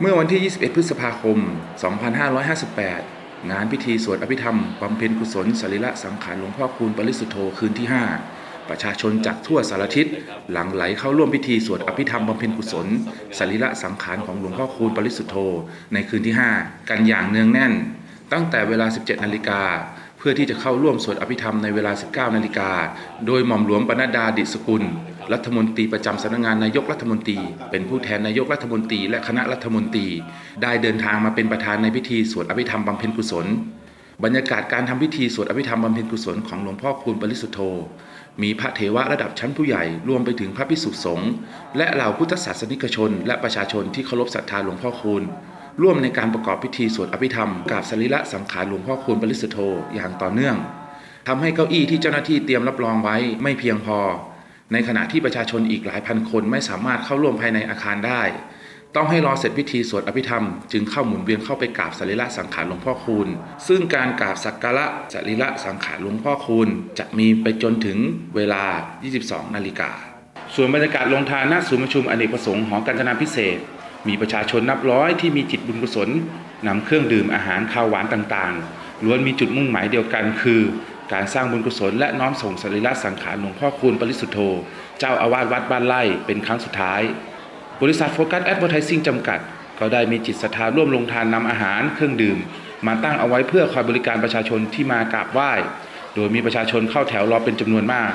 เมื่อวันที่ 21 พฤษภาคม 2558 งานพิธีสวดอภิธรรมบำเพ็ญกุศลสรีระสังขารหลวงพ่อคูณปริสุทธโธคืนที่ 5 ประชาชนจากทั่วสารทิศหลังไหลเข้าร่วมพิธีสวดอภิธรรมบำเพ็ญกุศลสรีระสังขารของหลวงพ่อคูณปริสุทธโธในคืนที่ 5 กันอย่างเนืองแน่น ตั้งแต่เวลา 17 นาฬิกา พื่อที่จะเข้าร่วมสวดอภิธรรมในเวลา 19 นาฬิกา โดยหม่อมหลวงปนัดดาดิสกุล รัฐมนตรีประจำสำนักงานนายกรัฐมนตรี เป็นผู้แทนนายกรัฐมนตรี และคณะรัฐมนตรี ได้เดินทางมาเป็นประธานในพิธีสวดอภิธรรมบำเพ็ญกุศล บรรยากาศการทำพิธีสวดอภิธรรมบำเพ็ญกุศลของหลวงพ่อคูณปริสุทธโธ มีพระเถระระดับชั้นผู้ใหญ่รวมไปถึงพระภิกษุสงฆ์และเหล่าพุทธศาสนิกชน และประชาชนที่เคารพศรัทธาหลวงพ่อคูณ ร่วมในการประกอบพิธีสวดอภิธรรมกราบสรีระสังขารหลวงพ่อคูณปริสุทธโธอย่างต่อเนื่องทำให้เก้าอี้ที่เจ้าหน้าที่เตรียมรับรองไว้ไม่เพียงพอ ในขณะที่ประชาชนอีกหลายพันคนไม่สามารถเข้าร่วมภายในอาคารได้ ต้องให้รอเสร็จพิธีสวดอภิธรรม จึงเข้าหมุนเวียนเข้าไปกราบสรีระสังขารหลวงพ่อคูณ ซึ่งการกราบสักการะสรีระสังขารหลวงพ่อคูณ จะมีไปจนถึงเวลา 22 นาฬิกาส่วนบรรยากาศลงทานณศูนย์ประชุมอเนกประสงค์หอการจนาพิเศษ มีประชาชนนับร้อยที่มีจิตบุญกุศลนำเครื่องดื่มอาหารข้าวหวานต่างๆล้วนมีจุดมุ่งหมายเดียวกันคือ การสร้างบุญกุศลและน้อมส่งสรีระสังขารหลวงพ่อคูณปริสุทธโธ เจ้าอาวาสวัดบ้านไร่เป็นครั้งสุดท้าย บริษัทโฟกัสแอดเวอร์ทซิ่งจำกัด ก็ได้มีจิตศรัทธาร่วมลงทานนำอาหารเครื่องดื่ม มาตั้งเอาไว้เพื่อคอยบริการประชาชนที่มากราบไหว้ โดยมีประชาชนเข้าแถวรอเป็นจำนวนมาก